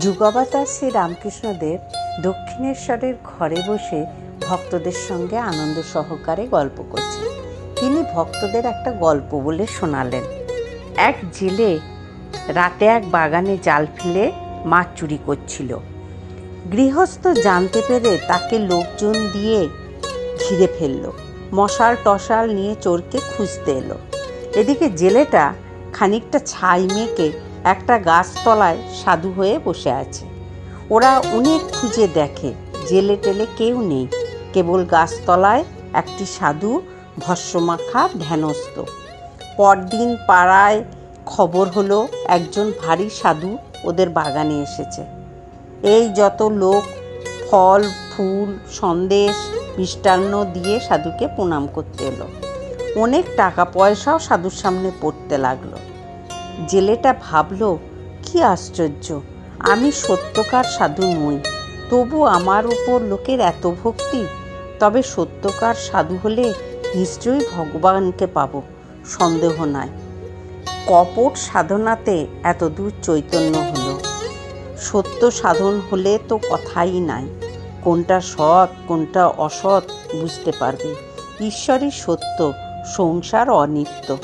যুগাবতার শ্রী রামকৃষ্ণদেব দক্ষিণেশ্বরের ঘরে বসে ভক্তদের সঙ্গে আনন্দ সহকারে গল্প করছেন। তিনি ভক্তদের একটা গল্প বলে শোনালেন। এক জেলে রাতে এক বাগানে জাল ফেলে মাছ চুরি করছিল। গৃহস্থ জানতে পেরে তাকে লোকজন দিয়ে ঘিরে ফেলল। মশাল টশাল নিয়ে চোরকে খুঁজতে এলো। এদিকে জেলেটা খানিকটা ছাই মেখে একটা গাছতলায় সাধু হয়ে বসে আছে। ওরা অনেক খুঁজে দেখে, জেলে টেলে কেউ নেই। কেবল গাছতলায় একটি সাধু ভস্যমাখা ধ্যানস্থ। পরদিন পাড়ায় খবর হলো, একজন ভারী সাধু ওদের বাগানে এসেছে। এই যত লোক, ফল, ফুল, সন্দেশ, মিষ্টান্ন দিয়ে সাধুকে প্রণাম করতে এলো। অনেক টাকা পয়সাও সাধুর সামনে পড়তে লাগল। জেলেটা ভাবল, কি আশ্চর্য, আমি সত্যকার সাধু নই, তবু আমার উপর লোকের এত ভক্তি। তবে সত্যকার সাধু হলে নিশ্চয়ই ভগবানকে পাব, সন্দেহ নাই। কপট সাধনাতে এত দূর চৈতন্য হলো। সত্য সাধন হলে তো কথাই নাই, কোনটা সৎ, কোনটা অসৎ বুঝতে পারবে। ঈশ্বরই সত্য, সংসার অনিত্য।